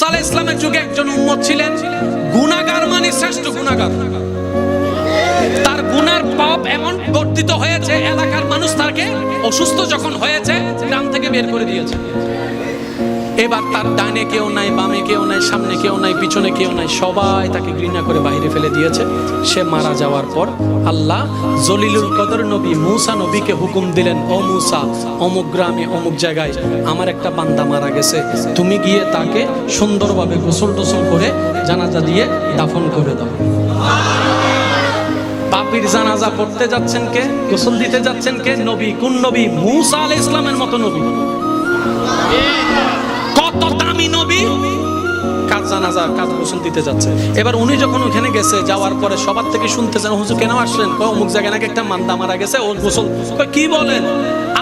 সালে ইসলামের যুগে একজন উম্মত ছিলেন গুণাগার মানে শ্রেষ্ঠ গুণাগার তার গুনার পাপ এমন বর্ধিত হয়েছে, এলাকার মানুষ তাকে অসুস্থ যখন হয়েছে, গ্রাম থেকে বের করে দিয়েছে। এবার তার ডানে কেউ নাই, বামে কেউ নাই, সামনে কেউ নাই, পিছনে কেউ নাই, সবাই তাকে ঘৃণা করে বাইরে ফেলে দিয়েছে। সে মারা যাওয়ার পর আল্লাহ জলিলুল কদর নবী মূসা নবীকে হুকুম দিলেন, ও মূসা, অমুক গ্রামে, অমুক জায়গায় আমার একটা বান্দা মারা গেছে। তুমি গিয়ে তাকে সুন্দরভাবে গোসল টোসল করে জানাজা দিয়ে দাফন করে দাও। পাপির জানাজা পড়তে যাচ্ছেন কে? গোসল দিতে যাচ্ছেন কে? নবী, কোন নবী? মূসা আলাইহিস ইসলামের মতো নবী। দামি নবী। কাজ গোসল দিতে যাচ্ছে। এবার উনি যখন ওখানে গেছে, যাওয়ার পরে সবার থেকে শুনতেছেন, হুজুর, কেন আসলেন? কয়, অমুক জায়গায় নাকি একটা মান্দা মারা গেছে গোসল। কি বলেন?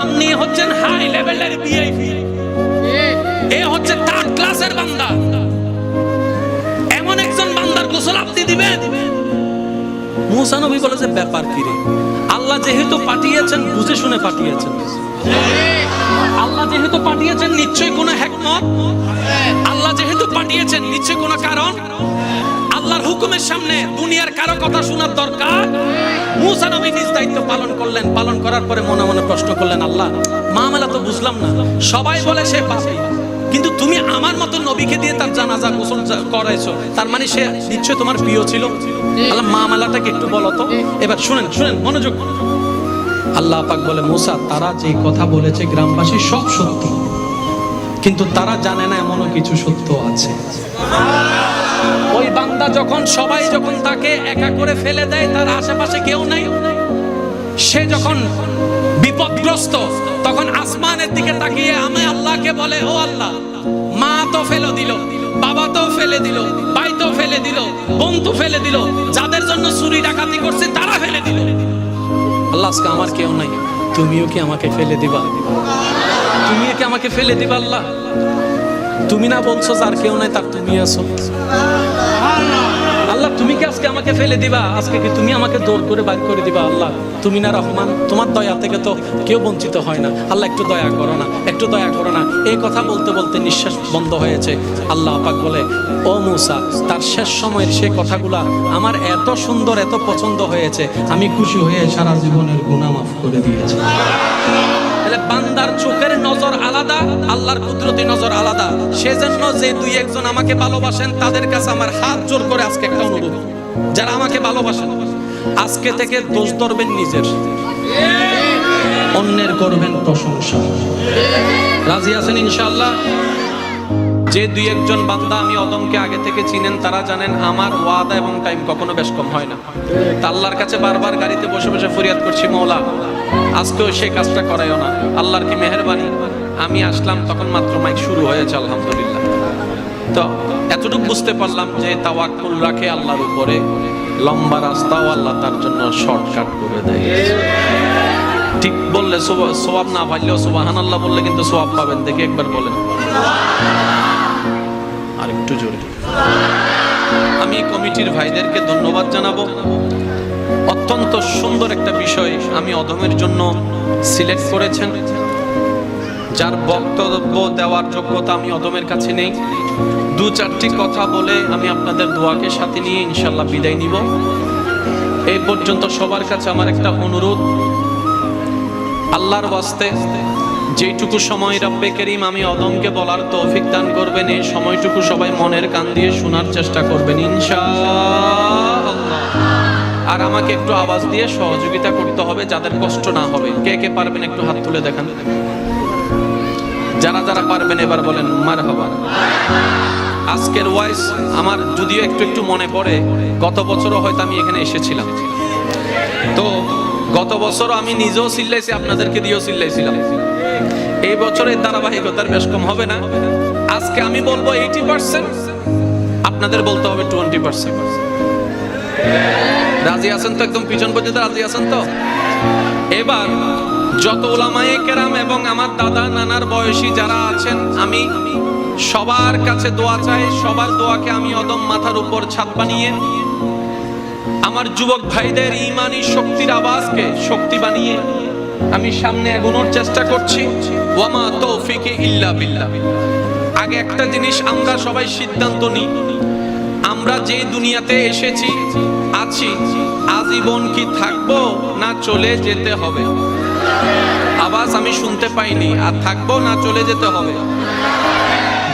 আপনি হচ্ছেন হাই লেভেলের ভিআইপি এ হচ্ছে থার্ড ক্লাসের বান্দা। এমন একজন বান্দার গোসল আপনি দিবেন? মুসা নবী বলে যে, ব্যাপার কি রে? আল্লাহ যেহেতু পাঠিয়েছেন, বুঝে শুনে পাঠিয়েছেন। আল্লাহ যেহেতু পাঠিয়েছেন আল্লাহ যেহেতু পাঠিয়েছেন কারণ? আল্লাহর হুকুমের সামনে দুনিয়ার কারও কথা শোনার দরকার? মুসা নবী নিজ দায়িত্ব পালন করলেন, পালন করার পরে মনে মনে প্রশ্ন করলেন, আল্লাহ, মামলা তো বুঝলাম না। সবাই বলে সে পাপী। কিন্তু তুমি আমার মতো নবীকে দিয়ে তার জানাজা গোসল করাইছো, তার মানে সে নিশ্চয় তোমার প্রিয় ছিল? আল্লাহ, মামলাটাকে একটু বলো তো। এবার শুনেন শুনেন, মনোযোগ। আল্লাহ পাক বলে, মুসা, তারা যে কথা বলেছে গ্রামবাসী সব সত্য। কিন্তু তারা জানে না এমনও কিছু সত্য আছে। ওই বান্দা যখন, সবাই যখন তাকে একা করে ফেলে দেয়, তার আশেপাশে কেউ নাই। সে যখন বিপদগ্রস্ত, তখন আসমানের দিকে তাকিয়ে আমি আল্লাহকে বলে, ও আল্লাহ, মা তো ফেলে দিল, বাবা তো ফেলে দিল, ভাই তো ফেলে দিল বন্ধু ফেলে দিল, যাদের জন্য চুরি ডাকাতি করছে, তারা ফেলে দিল। আল্লাহ, আজকে আমার কেউ নাই। তুমিও কি আমাকে ফেলে দিবা? তুমিও কি আমাকে ফেলে দিবা আল্লাহ? তুমি না বলছো যার কেউ নাই, তার তুমি আছো। আল্লাহ, তুমি কি আজকে আমাকে ফেলে দিবা? আজকে কি তুমি আমাকে দৌড় করে বাইর করে দিবা, আল্লাহ? তুমি না রহমান, তোমার দয়া থেকে তো কেউ বঞ্চিত হয় না। আল্লাহ, একটু দয়া করো না, একটু দয়া করো না। এই কথা বলতে বলতে নিঃশ্বাস বন্ধ হয়েছে। আল্লাহ পাক বলে, ও মুসা, তার শেষ সময়ের সে কথাগুলা আমার এত সুন্দর, এত পছন্দ হয়েছে। আমি খুশি হয়ে সারা জীবনের গুনাহ মাফ করে দিয়েছি। তাহলে বান্দার চোখের নজর আলাদা, আল্লাহর কুদরতি নজর আলাদা। সেজন্য যে দুই একজন আমাকে ভালোবাসেন, তাদের কাছে আমার হাত জোর করে আজকে একটা অনুরোধ। যারা আমাকে ভালোবাসেন, আজকে থেকে দোষ ধরবেন নিজের। অন্যের করবেন প্রশংসা। রাজি আছেন ইনশাআল্লাহ? যে দুই একজন বান্দা আমি অদমকে আগে থেকে চিনেন, তারা জানেন আমার ওয়াদা এবং টাইম কখনো বেশ কম হয় না। আল্লাহর কাছে বারবার গাড়িতে বসে বসে ফরিয়াদ করছি, মৌলা, আজকেও সে কাজটা করাইও না। আল্লাহর কি মেহরবানি? আমি আসলাম, তখন মাত্র মাইক শুরু হয়েছে, আলহামদুলিল্লাহ। তো এতটুকু বুঝতে পারলাম যে তাওয়াক্কুল রাখে আল্লাহর উপরে, লম্বা রাস্তাও আল্লাহ তার জন্য শর্টকাট করে দেয়। ঠিক বললে সোয়াব না পাইলেও সোবাহান আল্লাহ বললে কিন্তু সোয়াব পাবেন, দেখে একবার বলেন। আর একটু জোরে। আমি কমিটির ভাইদেরকে ধন্যবাদ জানাব। অত্যন্ত সুন্দর একটা বিষয় আমি অধমের জন্য সিলেক্ট করেছেন। যার বক্তব্য দেওয়ার যোগ্যতা আমি অদমের কাছে নেই। দু চারটি কথা বলে আমি আপনাদের দোয়াকে সাথে নিয়ে ইনশাল্লাহ বিদায় নিব। এই পর্যন্ত সবার কাছে আমার একটা অনুরোধ। আল্লাহর বাস্তে যেইটুকু সময় রব্বে করিম, আমি অদমকে বলার তৌফিক দান করবেন। এই সময়টুকু সবাই মনের কান দিয়ে শোনার চেষ্টা করবেন, ইনশাআল্লাহ। আর আমাকে একটু আওয়াজ দিয়ে সহযোগিতা করতে হবে যাদের কষ্ট না হবে। কে কে পারবেন একটু হাত তুলে দেখান? যারা যারা পারবেন এবার বলেন মার হবা আজকের ওয়াইস আমার যদিও একটু একটু মনে পড়ে, গত বছরও হয়তো আমি এখানে এসেছিলাম। তো গত বছর আমি নিজেও চিল্লাইছি, আপনাদেরকে দিয়েও চিল্লাইছিলাম। এই বছরের ধারাবাহিকতার বেশ কম হবে না। আজকে আমি বলব এইটি পার্সেন্ট আপনাদের বলতে হবে টোয়েন্টি পার্সেন্ট রাজি আছেন তো একদম পিছন পর্যন্ত রাজি আছেন তো? এবার যত ওলামায়ে কেরাম এবং আমার দাদা নানার বয়সী যারা আছেন, আমি সবার কাছে দোয়া চাই, সবার দোয়াকে আমি অদম মাথার উপর ছাদ বানিয়ে আমার যুবক ভাইদের ইমানি শক্তির আওয়াজকে শক্তি বানিয়ে আমি সামনে এগোনোর চেষ্টা করছি। ওয়ামা তৌফিকে ইল্লা আগে একটা জিনিস আমরা সবাই সিদ্ধান্ত নিই। আমরা যে দুনিয়াতে এসেছি, আছি, আজীবন কি থাকব না চলে যেতে হবে? আওয়াজ আমি শুনতে পাইনি, আর থাকব না চলে যেতে হবে?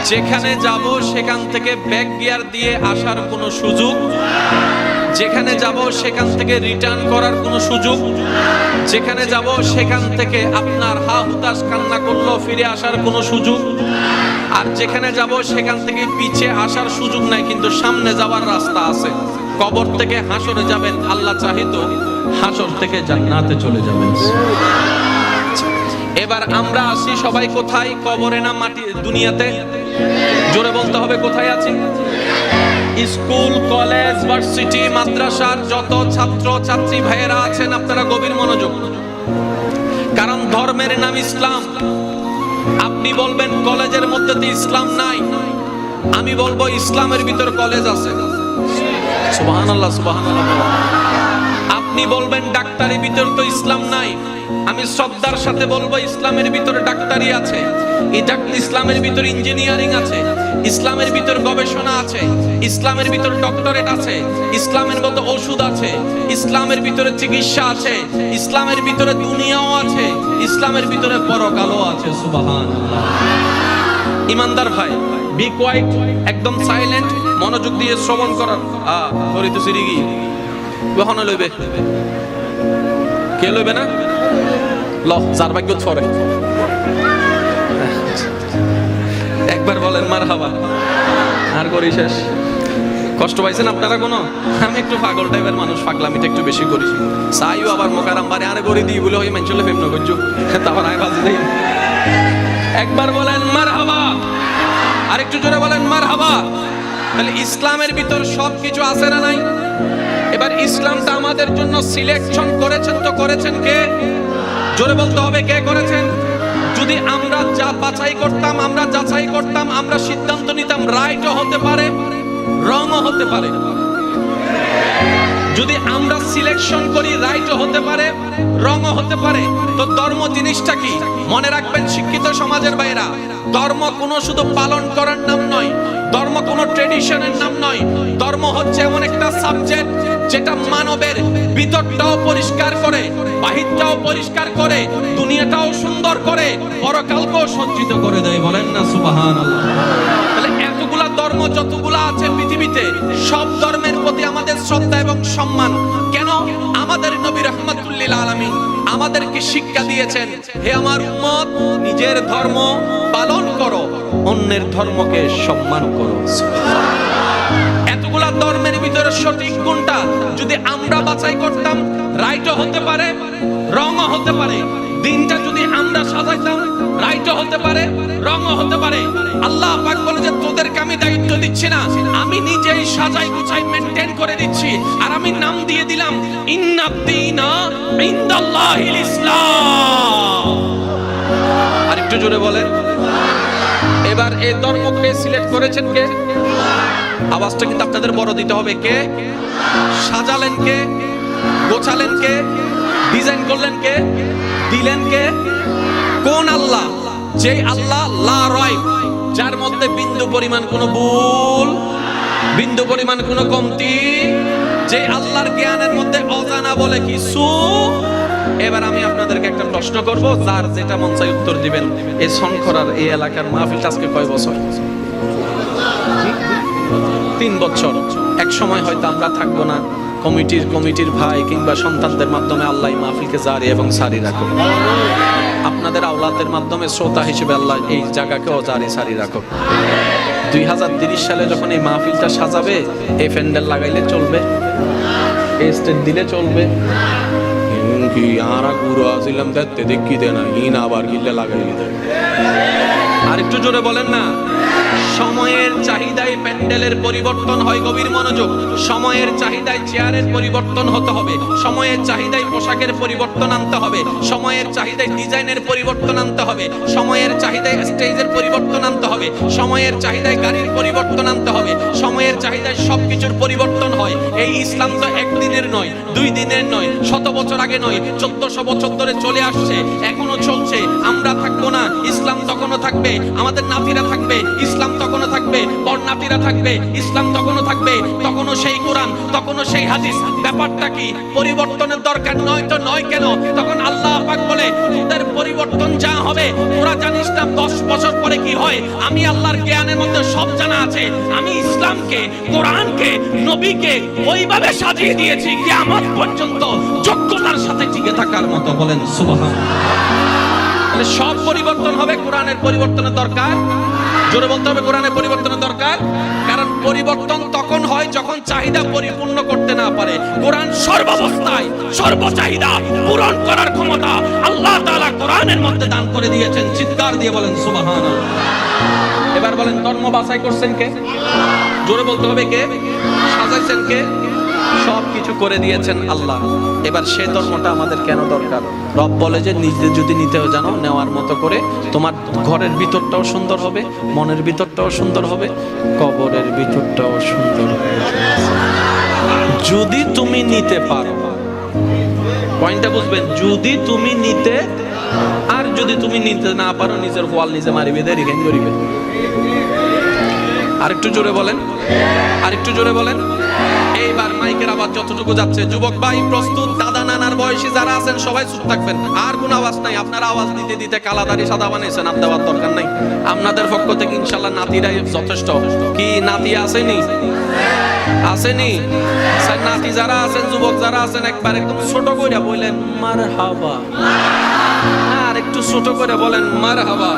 যেখানে যাব সেখান থেকে ব্যাক গিয়ার দিয়ে আসার কোনো সুযোগ? যেখানে যাব সেখান থেকে রিটার্ন করার কোনো সুযোগ। যেখানে যাব সেখান থেকে আপনার হা হুতাশ কান্না করল, ফিরে আসার কোনো সুযোগ। আর যেখানে যাব সেখান থেকে পিছে আসার সুযোগ নাই, কিন্তু সামনে যাওয়ার রাস্তা আছে। কবর থেকে হাসরে যাবেন, আল্লাহ চাহিত হাসর থেকে জান্নাতে চলে যাবেন। এবার আমরা আসি সবাই কোথায়? কবরে না মাটি দুনিয়াতে? জোরে বলতে হবে কোথায় আছি? স্কুল, কলেজ, ভার্সিটি, মাদ্রাসার যত ছাত্র, ছাত্রী ভাইয়েরা আছেন, আপনারা গভীর মনোযোগ। কারণ ধর্মের নাম ইসলাম। আপনি বলবেন, কলেজের মধ্যে তো ইসলাম নাই। আমি বলব, ইসলামের ভিতর কলেজ আছে। সুবহানাল্লাহ সুবহানাল্লাহ আপনি বলবেন, ডাক্তারের ভিতর তো ইসলাম নাই। আমি শ্রদ্ধার সাথে বলব, ইসলামের ভিতরে ডাক্তারি আছে। ইসলামের ভিতর ইঞ্জিনিয়ারিং আছে। ইসলামের ভিতর গবেষণা আছে। ইসলামের ভিতর ডক্টরেট আছে। ইসলামের মতো ওষুধ আছে। ইসলামের ভিতরে চিকিৎসা আছে। ইসলামের ভিতরে দুনিয়াও আছে। ইসলামের ভিতরে পরকালও আছে সুবাহান ইমানদার ভাই বি কোয়াইট একদম সাইলেন্ট মনোযোগ দিয়ে শ্রবণ করার, আ ধরি তো সিরিগি কখনো লইবে। কে লইবে না? ল যার ভাগ্য ফরে একবার বলেন মার হাবা আর করি শেষ। কষ্ট পাইছেন আপনারা কোনো? আমি একটু পাগল টাইপের মানুষ, পাগলামিটা একটু বেশি করি। চাইও আবার মোকারাম বারে আরে করে দিই বলে ওই ফেম না করছ। তারপর আয় বাজি দেই। একবার বলেন মার হাবা আর একটু জোরে বলেন মার হাবা তাহলে ইসলামের ভিতর সব কিছু আছে না নাই? এবার ইসলামটা আমাদের জন্য সিলেকশন করেছেন তো করেছেন কে? জোরে বলতে হবে কে করেছেন? যদি আমরা যা বাছাই করতাম, আমরা যাচাই করতাম, আমরা সিদ্ধান্ত নিতাম রাইটও হতে পারে রংও হতে পারে। যদি আমরা সিলেকশন করি রাইটও হতে পারে রংও হতে পারে, তো ধর্ম জিনিসটা কি? মনে রাখবেন শিক্ষিত সমাজের বাইরা ধর্ম কোনো শুধু পালন করার নাম নয়, ধর্ম কোনো ট্রেডিশনের নাম নয়, ধর্ম হচ্ছে এমন একটা সাবজেক্ট যেটা মানবের ভিতরটাও পরিষ্কার করে, বাহিরটাও পরিষ্কার করে, দুনিয়াটাও সুন্দর করে, পরকালকেও সজ্জিত করে দেয়, বলেন না সুবাহান এতগুলা ধর্ম যতগুলা আছে পৃথিবীতে, সব ধর্মের প্রতি আমাদের শ্রদ্ধা এবং সম্মান। কেন? আমাদের নবী রহমতুল্লিল আলমী আমাদেরকে শিক্ষা দিয়েছেন, হে আমার উম্মত, নিজের ধর্ম পালন করো, অন্যের ধর্মকে সম্মান করো। এতগুলা ধর্মের ভিতরে সঠিক কোনটা? যদি আমরা বাছাই করতাম রাইটও হতে পারে রংও হতে পারে। দিনটা যদি আমরা সাজাইতাম রাইটও হতে পারে, রঙও হতে পারে। আল্লাহ পাক বলে যে, তোদেরকে আমি দায়িত্ব দিচ্ছি না। আমি নিজেই সাজাই, গুছাই মেনটেন করে দিচ্ছি। আর আমি নাম দিয়ে দিলাম ইন্নাদ্দিনা ইনদাল্লাহিল ইসলাম। আর একটু জোরে বলেন। এবার এই ধর্মকে সিলেক্ট করেছেন কে? আওয়াজটা কিন্তু আপনাদের বড় দিতে হবে। কে? সাজালেন কে? গোছালেন কে? ডিজাইন করলেন কে? দিলেন কে? কোন আল্লাহ? যে আল্লাহ লা রয় যার মধ্যে বিন্দু পরিমাণ কোনো ভুল, বিন্দু পরিমাণ কোনো কমতি, যে আল্লাহর জ্ঞানের মধ্যে অজানা বলে কিছু, এবার আমি আপনাদেরকে একটা প্রশ্ন করব, যার যেটা মন চাই উত্তর দিবেন। এই শঙ্করার এই এলাকার মাহফিলটা আজকে কয় বছর? তিন বছর। এক সময় হয়তো আমরা থাকব না। কমিটির কমিটির ভাই কিংবা সন্তানদের মাধ্যমে আল্লাহ মাহফিলকে জারি এবং সারি রাখো আপনাদের আওলাদের মাধ্যমে শ্রোতা হিসেবে আল্লাহ এই জায়গাকেও জারি সারি রাখো দুই হাজার তিরিশ সালে যখন এই মাহফিলটা সাজাবে এই প্যান্ডেল লাগাইলে চলবে এই স্টেট দিলে চলবে। কি আরা গুরু আসিলাম দেখতে দেখি দে না ইন আবার গিল্লে লাগাইলে। আর একটু জোরে বলেন না। সময়ের চাহিদায় প্যান্ডেলের পরিবর্তন হয় গভীর মনোযোগ। সময়ের চাহিদায় চেয়ারের পরিবর্তন হতে হবে। সময়ের চাহিদায় পোশাকের পরিবর্তন আনতে হবে। সময়ের চাহিদায় ডিজাইনের পরিবর্তন আনতে হবে। সময়ের চাহিদায় স্টেজের পরিবর্তন আনতে হবে। সময়ের চাহিদায় গাড়ির পরিবর্তন আনতে হবে। সময়ের চাহিদায় সবকিছুর পরিবর্তন হয়। এই ইসলাম তো একদিনের নয়, দুই দিনের নয়, শত বছর আগে নয়, চোদ্দশো বছর ধরে চলে আসছে, এখনও চলছে। আমরা থাকব না, ইসলাম তখনও থাকবে, আমাদের নাতিরা থাকবে, ইসলাম তখনও থাকবে পর নাতিরা থাকবে, ইসলাম তখনও থাকবে, তখনও সেই কোরআন, তখনও সেই হাদিস। ব্যাপারটা কি? পরিবর্তনের দরকার নয় তো নয় কেন? তখন আল্লাহ পাক বলে, তোদের পরিবর্তন যা হবে, তোরা জানিস না দশ বছর পরে কি হয়? আমি আল্লাহর জ্ঞানের মধ্যে সব জানা আছে। আমি ইসলামকে, কোরআনকে, নবীকে ওইভাবে সাজিয়ে দিয়েছি, কিয়ামত পর্যন্ত যোগ্যতার সাথে টিকে থাকার মতো। বলেন সুবহান তাহলে সব পরিবর্তন হবে, কোরআনের পরিবর্তনের দরকার। জোরে বলতে হবে, কোরআনের পরিবর্তনের দরকার। কারণ পরিবর্তন তখন হয় যখন চাহিদা পরিপূর্ণ করতে না পারে। কোরআন সর্বাবস্থায়, সর্বচাহিদা পূরণ করার ক্ষমতা আল্লাহ তাআলা কোরআনের মধ্যে দান করে দিয়েছেন। চিৎকার দিয়ে বলেন, সুবহানাল্লাহ। এবার বলেন, ধর্ম বাছাই করছেন কে? জোরে বলতে হবে কে? সাজাইছেন কে? সব কিছু করে দিয়েছেন আল্লাহ। এবার সে ধর্মটা আমাদের কেন দরকার? রব বলে যে, নিজে যদি নিতেও জানো, নেওয়ার মতো করে তোমার ঘরের ভিতরটাও সুন্দর হবে, মনের ভিতরটাও সুন্দর হবে, কবরের ভিতরটাও সুন্দর যদি তুমি নিতে পারো। পয়েন্টটা বুঝবেন, যদি তুমি নিতে, আর যদি তুমি নিতে না পারো, নিজের ওয়াল নিজে মারিবে কেন করিবে? আরেকটু জোরে বলেন, আরেকটু জোরে বলেন। এইবার মাইকের আওয়াজ যতটুকু যাচ্ছে, যুবক ভাই, প্রস্তুত, দাদা নানার বয়সী যারা আছেন, সবাই চুপ থাকবেন। আর কোন আওয়াজ নাই, আপনারা আওয়াজ দিতে দিতে কালাদারি সাদা বানিয়েছেন আর দেওয়ার দরকার নাই। আপনাদের পক্ষ থেকে ইনশাল্লাহ নাতিরাই যথেষ্ট। কি নাতি আসেনি? আসেনি? স্যার, নাতি যারা আছেন, যুবক যারা আছেন, একবার একদম ছোট করে বললেন, মার হাবা। আর একটু ছোট করে বলেন, মার হাবা।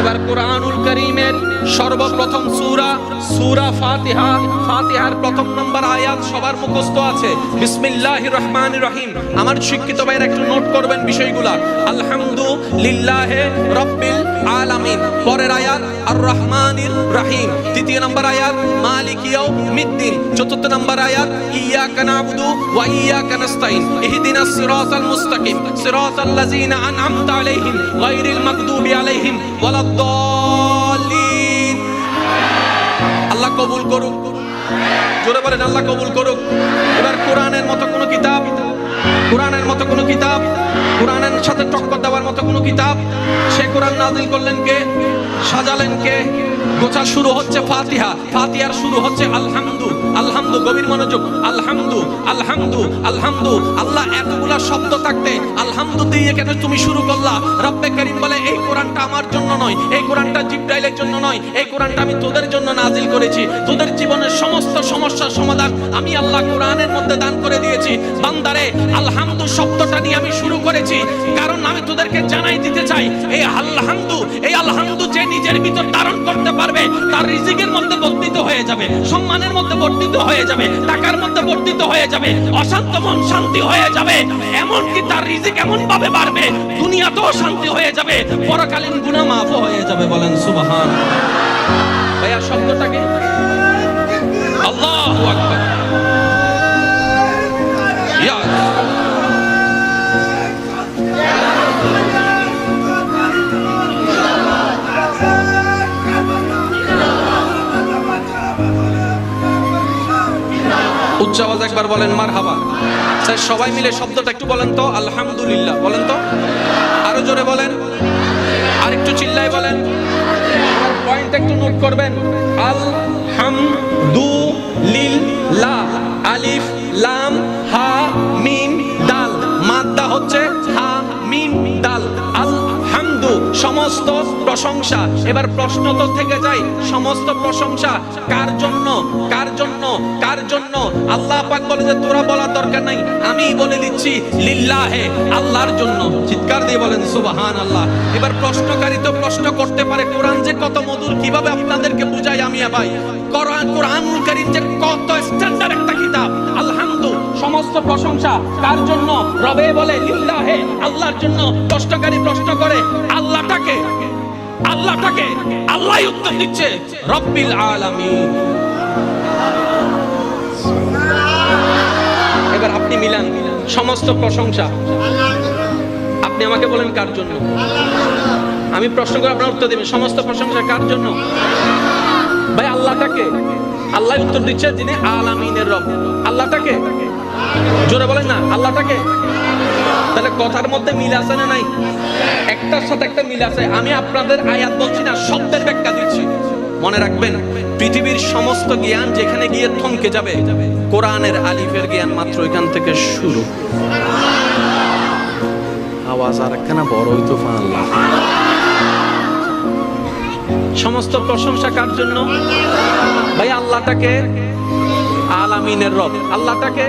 এবার কোরআনুল করিমের সর্বপ্রথম সূরা সূরা ফাতিহা, ফাতিহার প্রথম নম্বর আয়াত সবার মুখস্থ আছে। বিসমিল্লাহির রহমানির রহিম। আমার শিক্ষিত ভাইয়ের একটু নোট করবেন বিষয়গুলা। আলহামদুলিল্লাহে রাব্বিল আলামিন। পরের আয়াত আর রহমানির রহিম। তৃতীয় নম্বর আয়াত, মালিক ইয়াউমিদ্দিন। চতুর্থ নম্বর আয়াত, ইয়াকা নাবুদু ওয়া ইয়াকা নাস্তাইন ইহদিনাস সিরাতাল মুস্তাকিম। সিরাতাল লাযিনা আন'আমতা আলাইহিম, গায়রিল মাগদুবি আলাইহিম, ওয়ালাদ-দাল্লিন। কবুল করুক জোরে বলেন, আল্লাহ কবুল করুক। এবার কোরআনের মতো কোনো কিতাব, কোরআনের মতো কোনো কিতাব, কোরআনের সাথে টক্কর দেওয়ার মতো কোনো কিতাব, সে কোরআন নাজিল করলেন কে? সাজালেন কে? গোছা শুরু হচ্ছে ফাতিহা। ফাতিহার শুরু হচ্ছে আলহামদু। আলহামদু, গভীর মনোযোগ। আলহামদু আলহামদু আলহামদু। আল্লাহ এতগুলা শব্দ থাকতে আলহামদু দিয়ে কেন তুমি শুরু করলা? রব্বে করিম বলে, এই কোরআনটা আমার জন্য নয়। এই কোরআনটা জিব্রাইলের জন্য নয়। এই কোরআনটা আমি তোদের জন্য নাজিল করেছি। তোদের জীবনের সমস্ত সমস্যার সমাধান আমি আল্লাহ কোরআনের মধ্যে দান করে দিয়েছি। বান্দারে, আলহামদু শব্দটা নিয়ে আমি শুরু করেছি। কারণ আমি তোদেরকে জানাই দিতে চাই, এই আলহামদু এই আলহামদু যে নিজের ভিতর ধারণ করতে পারবে, তার রিজিকের মধ্যে বর্ধিত হয়ে যাবে, সম্মানের মধ্যে বর্ধিত হয়ে যাবে, টাকার মধ্যে বর্ধিত হয়ে যাবে, অশান্ত মন শান্তি হয়ে যাবে এমন কি তার রিজিক এমন ভাবে বাড়বে দুনিয়া তো শান্তি হয়ে যাবে, পরকালীন গুনাহ মাফ হয়ে যাবে বলেন সুবহান। ভাইয়া শব্দটাকে? আল্লাহু আকবার। উচ্চ আওয়াজ একবার বলেন মার হাবা স্যার, সবাই মিলে শব্দটা একটু বলেন তো, আলহামদুলিল্লাহ, বলেন তো। আরও জোরে বলেন আর একটু চিল্লাই বলেন পয়েন্ট একটু নোট করবেন। আল হাম দু লিল লা আলিফ, লাম। সমস্ত প্রশংসা। এবার প্রশ্ন তো থেকে যায়, সমস্ত প্রশংসা কার জন্য? কার জন্য? কার জন্য? আল্লাহ পাক বলে যে, তোরা বলার দরকার নাই আমি বলে দিচ্ছি লিল্লাহে, আল্লাহর জন্য। চিৎকার দিয়ে বলেন সুবহান আল্লাহ এবার প্রশ্নকারী তো প্রশ্ন করতে পারে, কোরআন যে কত মধুর, কীভাবে আপনাদেরকে বুঝাই আমি ভাই? কোরআন, কোরআনুল কারীম যে কত স্ট্যান্ডার্ড একটা কিতাব, আলহামদু, সমস্ত প্রশংসা কার জন্য? রবে বলে, লিল্লাহে আল্লাহর জন্য প্রশ্নকারী প্রশ্ন করে, আল্লাহটাকে আল্লাহটাকে আল্লাহ তাকে আল্লাহ উত্তর দিচ্ছে, রব্বিল আলামিন। এবার আপনি মিলান সমস্ত প্রশংসা। আপনি আমাকে বলেন কার জন্য? আমি প্রশ্ন করে আপনার উত্তর দেবেন, সমস্ত প্রশংসা কার জন্য? ভাই, আল্লাহটাকে আল্লাহ উত্তর দিচ্ছে যিনি আলামিনের রব। আল্লাহটাকে? জোরে বলেন না, আল্লাহটাকে? কথার মধ্যে মিল আছে না নাই? একটার সাথে একটা মিল আছে। আমি আপনাদের আয়াত বলছি না, শব্দের ব্যাখ্যা দিচ্ছি। মনে রাখবেন, পৃথিবীর সমস্ত জ্ঞান যেখানে গিয়ে থমকে যাবে, কোরআনের আলিফের জ্ঞান মাত্র এখান থেকে শুরু। আওয়াজ আর একখানা বড় হইতো আল্লাহ সমস্ত প্রশংসা কার জন্য? ভাই, আল্লাহটাকে আলামিনের রব। আল্লাহটাকে